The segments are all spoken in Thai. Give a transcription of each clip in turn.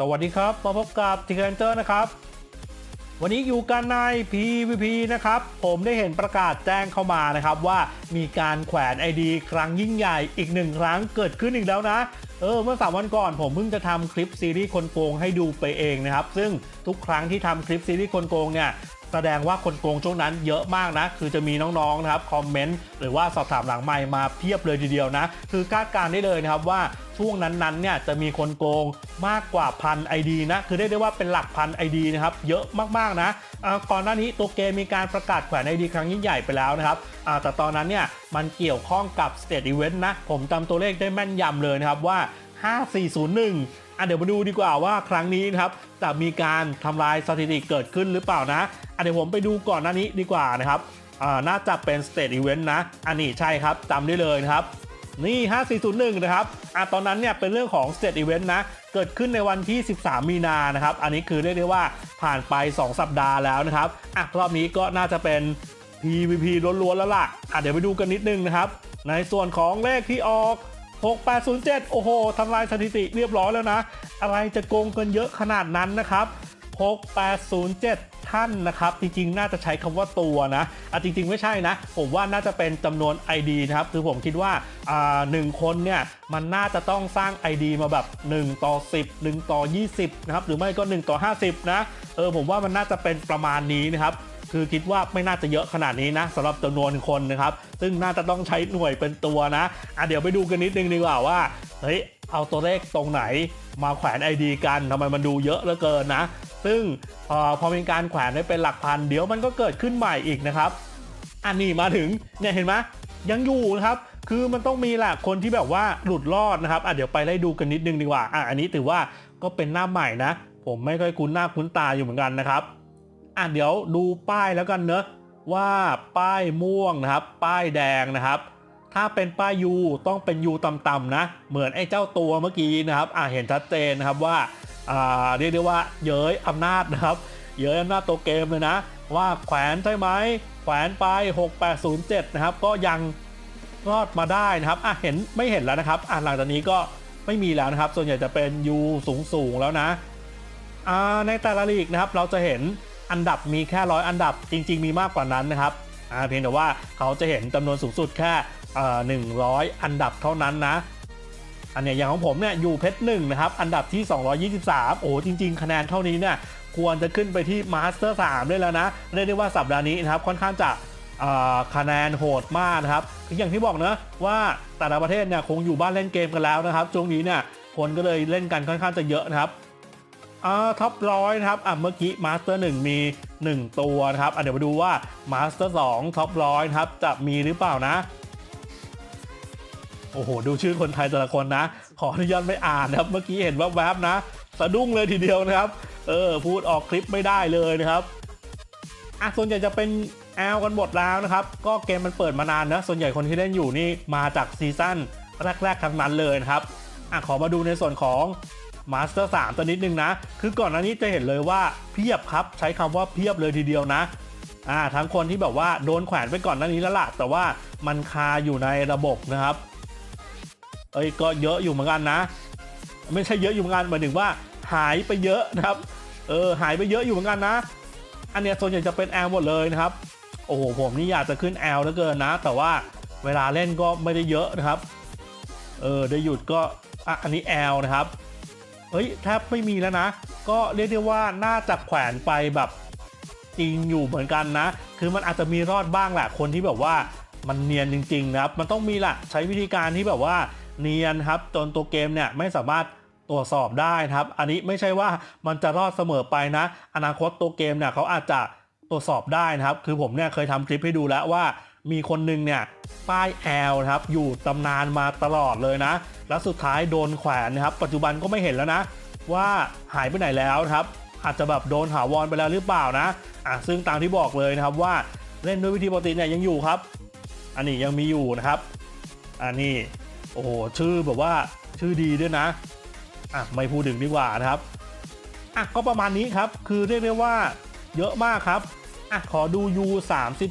สวัสดีครับ มาพบกับทีเคนเตอร์นะครับ วันนี้อยู่กันใน PVP นะครับ ผมได้เห็นประกาศแจ้งเข้ามานะครับ ว่ามีการแขวน ID ครั้งยิ่งใหญ่อีกหนึ่งครั้งเกิดขึ้นอีกแล้วนะ เออ เมื่อสามวันก่อนผมเพิ่งจะทำคลิปซีรีส์คนโกงให้ดูไปเองนะครับ ซึ่งทุกครั้งที่ทำคลิปซีรีส์คนโกงเนี่ย แสดงว่าคนโกงช่วงนั้นเยอะมากนะ คือจะมีน้องๆนะครับคอมเมนต์หรือว่าสอบถามหลังไมค์มาเพียบเลยทีเดียวนะ คือคาดการได้เลยนะครับว่าช่วงนั้นๆเนี่ยจะมีคนโกงมากกว่าพัน ID นะ คือได้ได้ว่าเป็นหลักพัน ID นะครับเยอะมากๆนะอ่าก่อนหน้านี้ตัวเกมมีการประกาศแขวน ID ครั้งยิ่งใหญ่ไปแล้วนะครับแต่ตอนนั้นเนี่ยมันเกี่ยวข้องกับ State Event นะ ผมจำตัวเลขได้แม่นยำเลยนะครับว่า 5401 อะเดี๋ยวมาดูดีกว่าว่าครั้งนี้นะครับจะมีการทำลายสถิติเกิดขึ้นหรือเปล่านะอะเดี๋ยวผมไปดูก่อนหน้านี้ดีกว่านะครับอ่าน่าจะเป็น State Event นะ อันนี้ใช่ครับจำได้เลยนะครับนี่ 5401 นะครับอะตอนนั้นเนี่ยเป็นเรื่องของ State Event นะ เกิดขึ้นในวันที่ 13 มีนานะครับ อันนี้คือเรียกได้ว่าผ่านไป 2 สัปดาห์แล้วนะครับ อะรอบนี้ก็น่าจะเป็น PVP ล้วนๆแล้วล่ะ อะเดี๋ยวไปดูกันนิดนึงนะครับ ในส่วนของเลขที่ออก 6807 โอ้โหทำลายสถิติเรียบร้อยแล้วนะ อะไรจะโกงกันเยอะขนาดนั้นนะครับ6807 ท่านนะครับ จริงๆ น่าจะใช้คำว่าตัวนะอะจริง ๆ ไม่ใช่นะ ผมว่าน่าจะเป็นจำนวน ID นะครับ คือผมคิดว่าอ่าหนึ่งคนเนี่ย มันน่าจะต้องสร้าง ID มาแบบ 1 ต่อ 10 1 ต่อ 20 นะครับ หรือไม่ก็ 1 ต่อ 50 นะ เออ ผมว่ามันน่าจะเป็นประมาณนี้นะครับ คือคิดว่าไม่น่าจะเยอะขนาดนี้นะสำหรับจำนวนคนนะครับ ซึ่งน่าจะต้องใช้หน่วยเป็นตัวนะอะเดี๋ยวไปดูกันนิดนึงดีกว่าว่าเฮ้ยเอาตัวเลขตรงไหนมาแขวน ID กันทำไมมันดูเยอะเหลือเกินนะ ซึ่งออพอมีการแขวนได้เป็นหลักพัน เดี๋ยวมันก็เกิดขึ้นใหม่อีกนะครับ อันนี้มาถึงเนี่ยเห็นไหมยังอยู่นะครับ คือมันต้องมีแหละคนที่แบบว่าหลุดรอดนะครับอะเดี๋ยวไปไล่ดูกันนิดนึงดีกว่าอะอันนี้ถือว่าก็เป็นหน้าใหม่นะ ผมไม่ค่อยคุ้นหน้าคุ้นตาอยู่เหมือนกันนะครับ อะเดี๋ยวดูป้ายแล้วกันเนอะว่าป้ายม่วงนะครับ ป้ายแดงนะครับ ถ้าเป็นป้ายยูต้องเป็นยูต่ำๆนะ เหมือนไอ้เจ้าตัวเมื่อกี้นะครับอะเห็นชัดเจนนะครับว่าอ่าเรียกได้ว่าเย้ยอำนาจนะครับ เย้ยอำนาจตัวเกมเลยนะ ว่าแขวนใช่ไหมแขวนไป 6807 นะครับ ก็ยังรอดมาได้นะครับอะเห็นไม่เห็นแล้วนะครับอะหลังจากนี้ก็ไม่มีแล้วนะครับ ส่วนใหญ่จะเป็นยูสูงๆแล้วนะอ่าในแต่ละลีกนะครับ เราจะเห็น อันดับมีแค่ร้อยอันดับจริง ๆ มีมากกว่านั้นนะครับเพียงแต่ว่าเขาจะเห็นจำนวนสูงสุดแค่หนึ่งร้อยอันดับเท่านั้นนะ อันเนี้ยอย่างของผมเนี่ยอยู่เพชรหนึ่งนะครับ อันดับที่ 223 โอ้จริง ๆ คะแนนเท่านี้เนี่ยควรจะขึ้นไปที่มาสเตอร์3ได้แล้วนะเรียกได้ว่าสัปดาห์นี้นะครับค่อนข้างจะคะแนนโหดมากนะครับคืออย่างที่บอกนะว่าแต่ละประเทศเนี่ยคงอยู่บ้านเล่นเกมกันแล้วนะครับช่วงนี้เนี่ยคนก็เลยเล่นกันค่อนข้างจะเยอะนะครับ อ่าท็อปร้อยนะครับอะเมื่อกี้มาสเตอร์หมี 1 ตัวนะครับอะเดี๋ยวมาดูว่ามาสเตอร์สท็อปร้อยครับจะมีหรือเปล่านะโอ้โห ดูชื่อคนไทยแต่ละคนนะ ขออนุญาตไม่อ่านนะครับ เมื่อกี้เห็นแวบๆนะ สะดุ้งเลยทีเดียวนะครับ เออ พูดออกคลิปไม่ได้เลยนะครับ อะ ส่วนใหญ่จะเป็นแอลกันหมดแล้วนะครับ ก็เกมมันเปิดมานานนะ ส่วนใหญ่คนที่เล่นอยู่นี่มาจากซีซั่นแรก ๆ ทั้งนั้นเลยนะครับ อะ ขอมาดูในส่วนของ มาสเตอร์3ตัวนิดนึงนะ คือก่อนหน้านี้จะเห็นเลยว่าเพียบครับใช้คำว่าเพียบเลยทีเดียวนะอ่าทั้งคนที่แบบว่าโดนแขวนไปก่อนหน้านี้แล้วล่ะ แต่ว่ามันคาอยู่ในระบบนะครับเอ้ยก็เยอะอยู่เหมือนกันนะ ไม่ใช่เยอะอยู่เหมือนกันหมายถึงว่าหายไปเยอะนะครับเออหายไปเยอะอยู่เหมือนกันนะ อันเนี้ยส่วนใหญ่จะเป็นแอลหมดเลยนะครับโอ้โหผมนี่อยากจะขึ้นแอลเหลือเกินนะ แต่ว่าเวลาเล่นก็ไม่ได้เยอะนะครับเออได้หยุดก็อะอันนี้แอลนะครับ เฮ้ยแทบไม่มีแล้วนะ ก็เรียกได้ว่าน่าจะแขวนไปแบบจริงอยู่เหมือนกันนะ คือมันอาจจะมีรอดบ้างแหละคนที่แบบว่ามันเนียนจริงๆนะครับ มันต้องมีแหละใช้วิธีการที่แบบว่าเนียนครับจนตัวเกมเนี่ยไม่สามารถตรวจสอบได้นะครับ อันนี้ไม่ใช่ว่ามันจะรอดเสมอไปนะ อนาคตตัวเกมเนี่ยเขาอาจจะตรวจสอบได้นะครับ คือผมเนี่ยเคยทำคลิปให้ดูแล้วว่า มีคนหนึ่งเนี่ยป้ายแอลนะครับอยู่ตำนานมาตลอดเลยนะ แล้วสุดท้ายโดนแขวนนะครับ ปัจจุบันก็ไม่เห็นแล้วนะ ว่าหายไปไหนแล้วครับ อาจจะแบบโดนถาวรไปแล้วหรือเปล่านะอะซึ่งตามที่บอกเลยนะครับว่าเล่นด้วยวิธีปกติเนี่ยยังอยู่ครับ อันนี้ยังมีอยู่นะครับ อันนี้โอ้โหชื่อแบบว่าชื่อดีด้วยนะอะไม่พูดถึงดีกว่านะครับอะก็ประมาณนี้ครับ คือเรียกได้ว่าเยอะมากครับอะขอดู U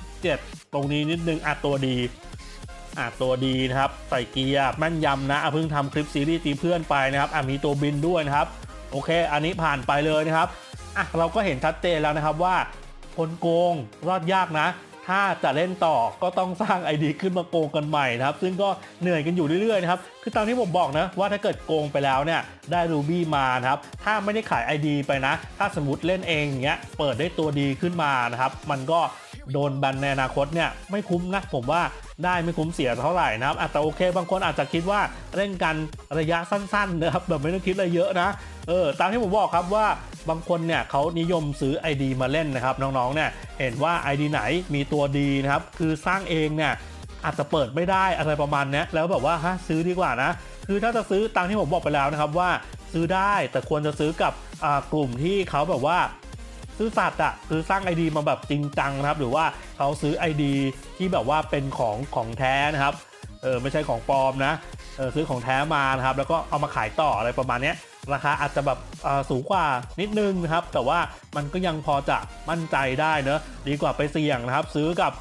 37 ตรงนี้นิดนึงอะตัวดีอะตัวดีนะครับใส่เกียร์แม่นยำนะเพิ่งทำคลิปซีรีส์ตีเพื่อนไปนะครับอะมีตัวบินด้วยนะครับ โอเค อันนี้ผ่านไปเลยนะครับอะเราก็เห็นชัดเจนแล้วนะครับว่าคนโกงรอดยากนะ ถ้าจะเล่นต่อก็ต้องสร้าง ID ขึ้นมาโกงกันใหม่นะครับ ซึ่งก็เหนื่อยกันอยู่เรื่อยๆนะครับ คือตามที่ผมบอกนะว่าถ้าเกิดโกงไปแล้วเนี่ยได้รูบี้มานะครับ ถ้าไม่ได้ขาย ID ไปนะ ถ้าสมมติเล่นเองอย่างเงี้ย เปิดได้ตัวดีขึ้นมานะครับ มันก็ โดนบันในอนาคตเนี่ยไม่คุ้มนะผมว่าได้ไม่คุ้มเสียเท่าไหร่นะครับแต่โอเค บางคนอาจจะคิดว่าเล่นกันระยะสั้นๆนะครับแบบไม่ต้องคิดอะไรเยอะนะเออตามที่ผมบอกครับว่าบางคนเนี่ยเขานิยมซื้อ ID มาเล่นนะครับน้องๆเนี่ยเห็นว่า ID ไหนมีตัวดีนะครับคือสร้างเองเนี่ยอาจจะเปิดไม่ได้อะไรประมาณนี้แล้วแบบว่าฮะซื้อดีกว่านะคือถ้าจะซื้อตามที่ผมบอกไปแล้วนะครับว่าซื้อได้แต่ควรจะซื้อกับกลุ่มที่เขาแบบว่า ซื้อสัตว์อะคือสร้าง ID มาแบบจริงจังนะครับ หรือว่าเขาซื้อ ID ที่แบบว่าเป็นของของแท้นะครับเออไม่ใช่ของปลอมนะเออซื้อของแท้มานะครับ แล้วก็เอามาขายต่ออะไรประมาณนี้ราคาอาจจะแบบอ่อสูงกว่านิดนึงนะครับ แต่ว่ามันก็ยังพอจะมั่นใจได้เนอะดีกว่าไปเสี่ยงนะครับ ซื้อกับ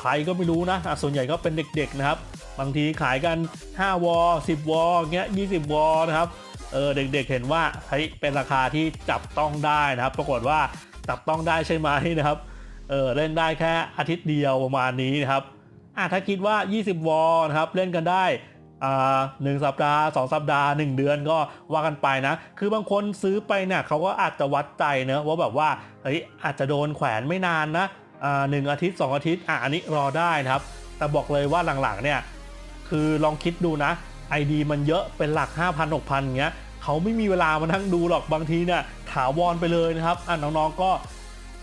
ใครก็ไม่รู้นะอะส่วนใหญ่ก็เป็นเด็กๆนะครับ บางทีขายกัน 5 วอ 10 วอเงี้ย 20 วอนะครับ เออเด็กๆเห็นว่าเฮ้ยเป็นราคาที่จับต้องได้นะครับ ปรากฏว่าจับต้องได้ใช่ไหมนะครับเออเล่นได้แค่อาทิตย์เดียวประมาณนี้นะครับอะถ้าคิดว่า 20 วอนะครับเล่นกันได้หนึ่งสัปดาห์ 2 สัปดาห์ 1 เดือนก็ว่ากันไปนะ คือบางคนซื้อไปเนี่ยเขาก็อาจจะวัดใจเนอะว่าแบบว่าเฮ้ยอาจจะโดนแขวนไม่นานนะหนึ่งอาทิตย์ 2 อาทิตย์อะอันนี้รอได้นะครับ แต่บอกเลยว่าหลังๆเนี่ยคือลองคิดดูนะ ID มันเยอะเป็นหลัก 5,000 6,000อย่างเงี้ย เขาไม่มีเวลามานั่งดูหรอกบางทีเนี่ยถาวรไปเลยนะครับอะน้องๆก็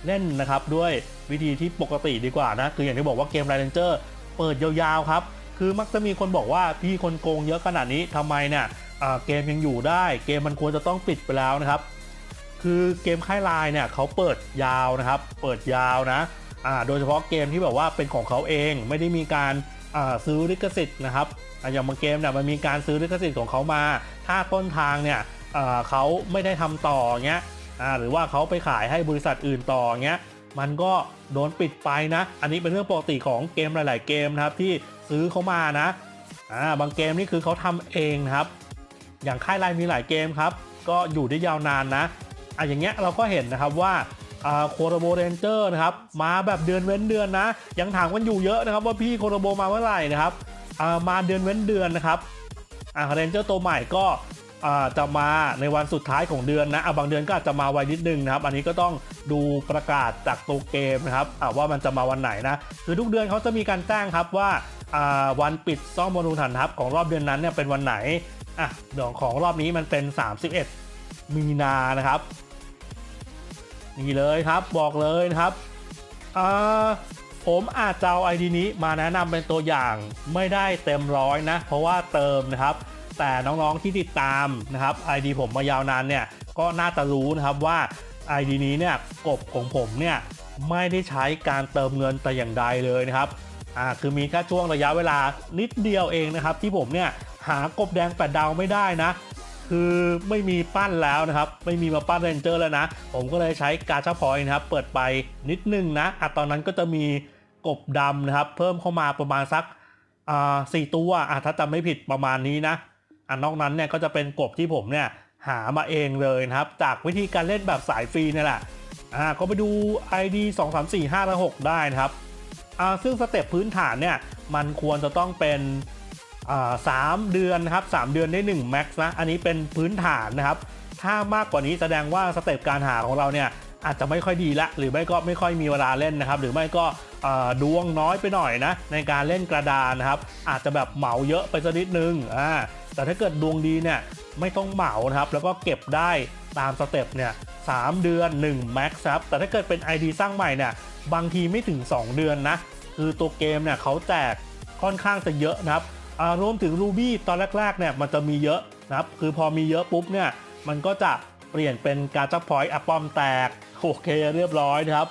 เล่นนะครับด้วยวิธีที่ปกติดีกว่านะ คืออย่างที่บอกว่าเกม r ร d เ n อร์เปิดยาวๆครับ คือมักจะมีคนบอกว่าพี่คนโกงเยอะขนาดนี้ทำไมเนี่ยอ่าเกมยังอยู่ได้ เกมมันควรจะต้องปิดไปแล้วนะครับ คือเกมค่ายไลน์เนี่ยเขาเปิดยาวนะครับ เปิดยาวนะอ่าโดยเฉพาะเกมที่แบบว่าเป็นของเขาเองไม่ได้มีการซื้อลิขสิทธิ์นะครับ อย่างบางเกมเนี่ยมันมีการซื้อลิขสิทธิ์ของเขามา ถ้าต้นทางเนี่ยเขาไม่ได้ทำต่อเงี้ยหรือว่าเขาไปขายให้บริษัทอื่นต่อเงี้ยมันก็โดนปิดไปนะ อันนี้เป็นเรื่องปกติของเกมหลาย ๆ เกมนะครับที่ซื้อเขามานะาบางเกมนี่คือเขาทำเองนะครับ อย่างค่ายไลน์มีหลายเกมครับ ก็อยู่ได้ยาวนานนะอะอย่างเงี้ยเราก็เห็นนะครับว่าโคโรโบเรนเจอร์นะครับมาแบบเดือนเว้นเดือนนะ ยังถามกันอยู่เยอะนะครับว่าพี่โคโรโบมาเมื่อไหร่นะครับ มาเดือนเว้นเดือนนะครับอาเรนเจอร์ตัวใหม่ก็จะมาในวันสุดท้ายของเดือนนะอะบางเดือนก็อาจจะมาไวนิดนึงนะครับ อันนี้ก็ต้องดูประกาศจากตัวเกมนะครับว่ามันจะมาวันไหนนะ คือทุกเดือนเขาจะมีการแจ้งครับว่าาวันปิดซ่อมบอลลูนฐานทัพของรอบเดือนนั้นเนี่ยเป็นวันไหนอะดี๋ยวของรอบนี้มันเป็น 31 มีนานะครับนี่เลยครับบอกเลยนะครับอ่า ผมอาจจะเอา ID นี้มาแนะนำเป็นตัวอย่างไม่ได้เต็มร้อยนะ เพราะว่าเติมนะครับ แต่น้องๆที่ติดตามนะครับ ID ผมมายาวนานเนี่ยก็น่าจะรู้นะครับว่า ID นี้เนี่ยกบของผมเนี่ยไม่ได้ใช้การเติมเงินแต่อย่างใดเลยนะครับอ่าคือมีแค่ช่วงระยะเวลานิดเดียวเองนะครับ ที่ผมเนี่ยหากบแดงแปดดาวไม่ได้นะ คือไม่มีปั้นแล้วนะครับ ไม่มีมาปั้นเรนเจอร์แล้วนะ ผมก็เลยใช้กาชาพอยต์นะครับ เปิดไปนิดนึงนะอะตอนนั้นก็จะมีกบดำนะครับ เพิ่มเข้ามาประมาณสักอ่าสี่ตัวอะถ้าจำไม่ผิดประมาณนี้นะอะนอกนั้นเนี่ยก็จะเป็นกบที่ผมเนี่ยหามาเองเลยนะครับ จากวิธีการเล่นแบบสายฟรีนี่แหละอ่าก็ไปดู ID 2 3 4 5และ6ได้นะครับอ่าซึ่งสเต็ปพื้นฐานเนี่ยมันควรจะต้องเป็น สามเดือนนะครับสามเดือนได้1แม็กซ์นะ อันนี้เป็นพื้นฐานนะครับ ถ้ามากกว่านี้แสดงว่าสเต็ปการหาของเราเนี่ยอาจจะไม่ค่อยดีละ หรือไม่ก็ไม่ค่อยมีเวลาเล่นนะครับ หรือไม่ก็ดวงน้อยไปหน่อยนะ ในการเล่นกระดานนะครับ อาจจะแบบเหมาเยอะไปสักนิดนึงอ่าแต่ถ้าเกิดดวงดีเนี่ยไม่ต้องเหมานะครับ แล้วก็เก็บได้ตามสเต็ปเนี่ยสามเดือน1แม็กซ์ครับแต่ถ้าเกิดเป็น ID สร้างใหม่เนี่ยบางทีไม่ถึง 2 เดือนนะ คือตัวเกมเนี่ยเขาแจกค่อนข้างจะเยอะนะครับ รวมถึง Ruby ตอนแรกๆเนี่ยมันจะมีเยอะนะครับ คือพอมีเยอะปุ๊บเนี่ยมันก็จะเปลี่ยนเป็นการจับพอยต์อะปอมแตก โอเคเรียบร้อยนะครับ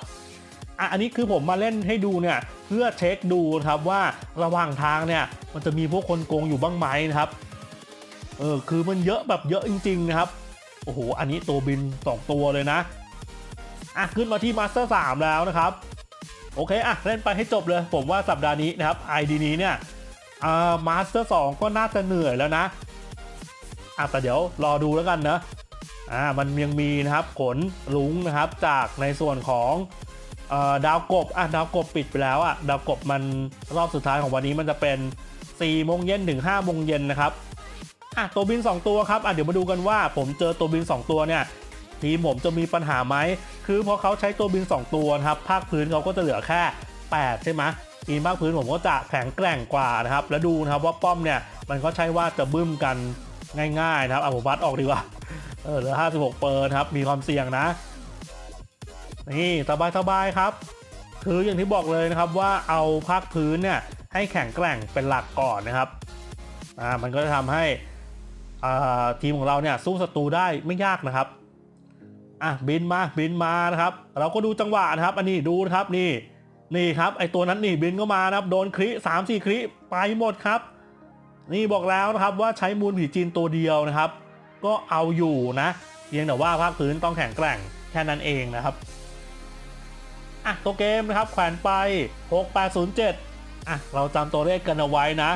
อะอันนี้คือผมมาเล่นให้ดูเนี่ยเพื่อเช็คดูนะครับว่าระหว่างทางเนี่ยมันจะมีพวกคนโกงอยู่บ้างไหมนะครับเออคือมันเยอะแบบเยอะจริง ๆ นะครับโอ้โหอันนี้ตัวบิน 2 ตัวเลยนะอะขึ้นมาที่มาสเตอร์3แล้วนะครับ โอเคอะเล่นไปให้จบเลย ผมว่าสัปดาห์นี้นะครับ ID นี้เนี่ย อ่ามาสเตอร์2ก็น่าจะเหนื่อยแล้วนะอะแต่เดี๋ยวรอดูแล้วกันนะอ่ามันยังมีนะครับขนลุงนะครับจากในส่วนของอดาวกบอะดาวกบปิดไปแล้วอะดาวกบมันรอบสุดท้ายของวันนี้มันจะเป็น4โมงเย็นถึง5โมงเย็นนะครับอะตัวบิน 2 ตัวครับอะเดี๋ยวมาดูกันว่าผมเจอตัวบิน 2 ตัวเนี่ยทีมผมจะมีปัญหาไหมคือพอเขาใช้ตัวบิน 2 ตัวนะครับภาคพื้นเขาก็จะเหลือแค่ 8 ใช่ไหม ทีมภาคพื้นผมก็จะแข็งแกร่งกว่านะครับ แล้วดูนะครับว่าป้อมเนี่ยมันก็ใช่ว่าจะบึ้มกันง่ายๆนะครับอะผมวัดออกดีกว่าเออเหลือ 56 เปอร์นะครับ มีความเสี่ยงนะ นี่สบายๆครับ คืออย่างที่บอกเลยนะครับว่าเอาภาคพื้นเนี่ยให้แข็งแกร่งเป็นหลักก่อนนะครับ อ่า มันก็จะทำให้อ่าทีมของเราเนี่ยสู้ศัตรูได้ไม่ยากนะครับ อะบินมาบินมานะครับ เราก็ดูจังหวะนะครับ อันนี้ดูนะครับนี่ นี่ครับไอตัวนั้นนี่บินเข้ามานะครับโดนคลิสามสี่คลิไปหมดครับ นี่บอกแล้วนะครับว่าใช้มูลผีจีนตัวเดียวนะครับ ก็เอาอยู่นะเพียงแต่ว่าภาคพื้นต้องแข็งแกร่งแค่นั้นเองนะครับอะตัวเกมนะครับแขวนไป 6807อะเราจำตัวเลขกันเอาไว้นะ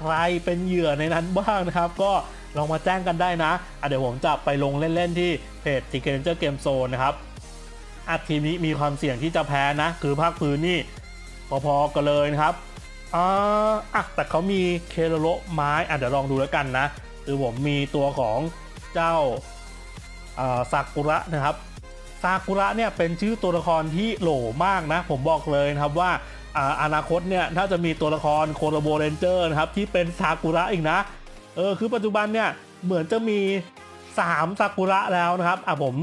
ใครเป็นเหยื่อในนั้นบ้างนะครับ ก็ลองมาแจ้งกันได้นะอะเดี๋ยวผมจะไปลงเล่น ๆ ที่เพจ t i c k e t Ranger Game Zone นะครับ อะทีมนี้มีความเสี่ยงที่จะแพ้นะ คือภาคพื้นนี่พอๆกันเลยนะครับอ่าอะแต่เขามีเคโรโลไม้อะเดี๋ยวลองดูแล้วกันนะคือผมมีตัวของเจ้าซากุระนะครับซากุระเนี่ยเป็นชื่อตัวละครที่โหลมากนะ ผมบอกเลยนะครับว่าอ่าอนาคตเนี่ยถ้าจะมีตัวละครโคโรโบเรนเจอร์นะครับที่เป็นซากุระอีกนะเออคือปัจจุบันเนี่ยเหมือนจะมี 3ซากุระแล้วนะครับอะผม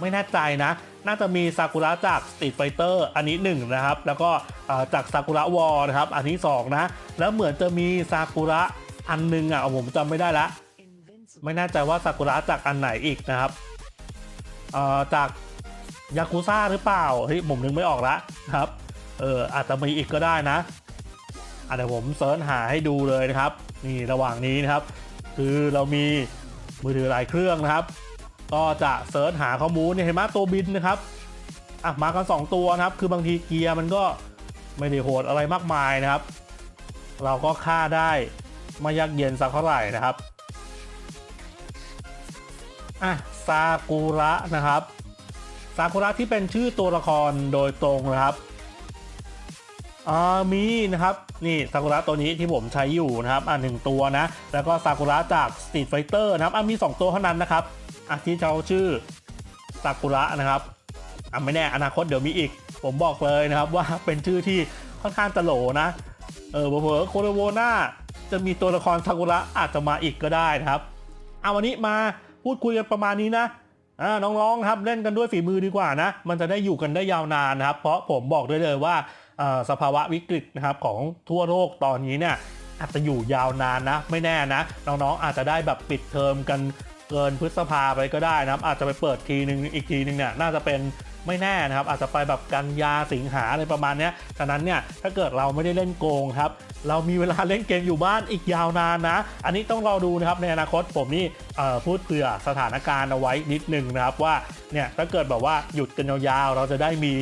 ไม่แน่ใจนะ น่าจะมีซากุระจาก Street Fighter อันนี้1นะครับแล้วก็จากซากุระวอลนะครับอันที่2นะแล้วเหมือนจะมีซากุระอันหนึงอะผมจำไม่ได้ละ ไม่แน่ใจว่าซากุระจากอันไหนอีกนะครับจากยากุซ่าหรือเปล่าเฮ้ยผมนึกไม่ออกละครับเอออาจจะมีอีกก็ได้นะอะเดี๋ยวผมเซิร์ชหาให้ดูเลยนะครับ นี่ระหว่างนี้นะครับ คือเรามีมือถือหลายเครื่องนะครับ ก็จะเซิร์ชหาข้อมูลเนี่ยเห็นไหมตัวบินนะครับอะมากัน 2 ตัวนะครับ คือบางทีเกียร์มันก็ไม่ได้โหดอะไรมากมายนะครับ เราก็ฆ่าได้ไม่ยากเย็นสักเท่าไหร่นะครับอะซากุระนะครับซากุระที่เป็นชื่อตัวละครโดยตรงนะครับอ่ามีนะครับนี่ซากุระตัวนี้ที่ผมใช้อยู่นะครับอ่าหนึ่งตัวนะ แล้วก็ซากุระจาก Street Fighter นะครับอะมี 2 ตัวเท่านั้นนะครับ อะที่เขาชื่อซากุระนะครับอะไม่แน่อนาคตเดี๋ยวมีอีก ผมบอกเลยนะครับว่าเป็นชื่อที่ค่อนข้างตโหลนะ เออเผลอโคโรโวนาจะมีตัวละครซากุระอาจจะมาอีกก็ได้นะครับเอาวันนี้มาพูดคุยกันประมาณนี้นะอ่าน้องๆครับเล่นกันด้วยฝีมือดีกว่านะ มันจะได้อยู่กันได้ยาวนานนะครับ เพราะผมบอกได้เลยว่าสภาวะวิกฤตนะครับของทั่วโลกตอนนี้เนี่ยอาจจะอยู่ยาวนานนะ ไม่แน่นะ น้องๆอาจจะได้แบบปิดเทอมกัน เกินพฤษภาไปก็ได้นะครับ อาจจะไปเปิดทีนึงอีกทีนึงเนี่ยน่าจะเป็นไม่แน่นะครับ อาจจะไปแบบกันยาสิงหาอะไรประมาณนี้ฉะนั้นเนี่ยถ้าเกิดเราไม่ได้เล่นโกงครับ เรามีเวลาเล่นเกมอยู่บ้านอีกยาวนานนะ อันนี้ต้องรอดูนะครับในอนาคตผมนี่พูดเผื่อสถานการณ์เอาไว้นิดนึงนะครับว่าเนี่ยถ้าเกิดแบบว่าหยุดกันยาวๆเราจะได้มี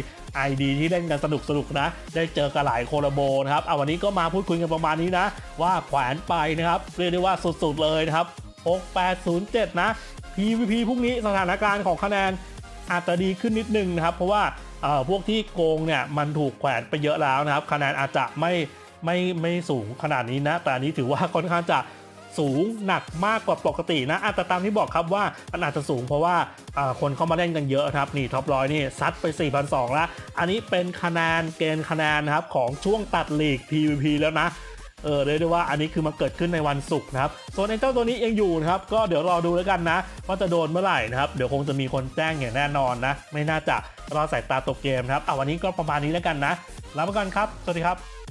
ID ที่เล่นกันสนุกสนุกๆนะ ได้เจอกันหลายโคลโบนะครับ เอาวันนี้ก็มาพูดคุยกันประมาณนี้นะ ว่าแขวนไปนะครับ เรียกได้ว่าสุดๆเลยนะครับ 6807 นะ PVP พรุ่งนี้สถานการณ์ของคะแนนอาจจะดีขึ้นนิดนึงนะครับ เพราะว่าพวกที่โกงเนี่ยมันถูกแขวนไปเยอะแล้วนะครับ คะแนนอาจจะไม่ไม่ไม่สูงขนาดนี้นะ แต่อันนี้ถือว่าค่อนข้างจะสูงหนักมากกว่าปกตินะแต่ตามที่บอกครับว่ามันอาจจะสูงเพราะว่าคนเข้ามาเล่นกันเยอะครับนี่ท็อปร้อยนี่ซัดไป 4,200แล้วอันนี้เป็นคะแนนเกณฑ์คะแนนนะครับของช่วงตัดลีก PVP แล้วนะ เออเรียกได้ว่าอันนี้คือมาเกิดขึ้นในวันศุกร์นะครับส่วนไอ้เจ้าตัวนี้ยังอยู่นะครับก็เดี๋ยวรอดูแล้วกันนะว่าจะโดนเมื่อไหร่นะครับเดี๋ยวคงจะมีคนแจ้งอย่างแน่นอนนะ ไม่น่าจะรอสายตาตกเกมนะครับเอาวันนี้ก็ประมาณนี้แล้วกันนะลาไปก่อนครับ สวัสดีครับ